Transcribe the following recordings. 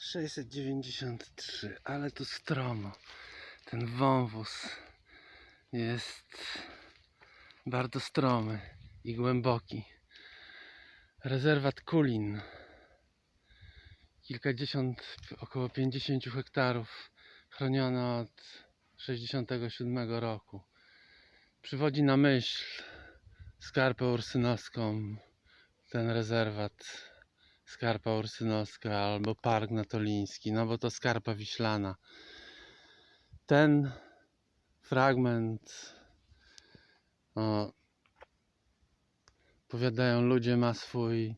693, ale tu stromo. Ten wąwóz jest bardzo stromy i głęboki. Rezerwat Kulin. Kilkadziesiąt, około 50 hektarów chronione od 67 roku. Przywodzi na myśl skarpę ursynowską, ten rezerwat Skarpa Ursynowska albo Park Natoliński, no bo to Skarpa Wiślana. Ten fragment, o, powiadają ludzie, ma swój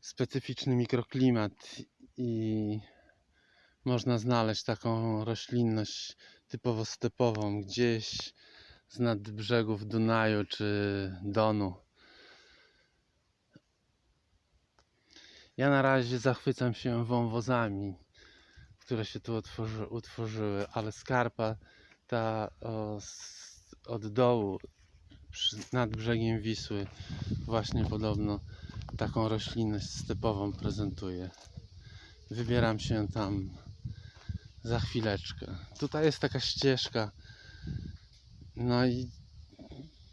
specyficzny mikroklimat i można znaleźć taką roślinność typowo stepową gdzieś z nad brzegów Dunaju czy Donu. Ja na razie zachwycam się wąwozami, które się tu utworzy, utworzyły, ale skarpa ta o, z, od dołu przy, nad brzegiem Wisły właśnie podobno taką roślinność stepową prezentuje. Wybieram się tam za chwileczkę. Tutaj jest taka ścieżka, no i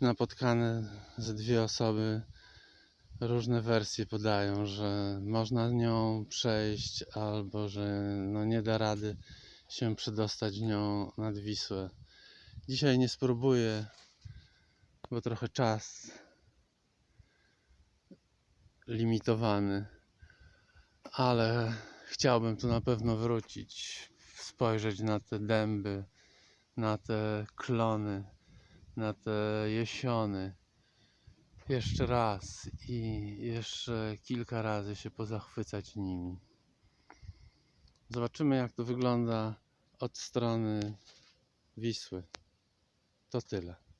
napotkane ze dwie osoby różne wersje podają, że można nią przejść albo że no nie da rady się przedostać nią nad Wisłę. Dzisiaj nie spróbuję, bo trochę czas limitowany, ale chciałbym tu na pewno wrócić, spojrzeć na te dęby, na te klony, na te jesiony jeszcze raz i jeszcze kilka razy się pozachwycać nimi. Zobaczymy, jak to wygląda od strony Wisły. To tyle.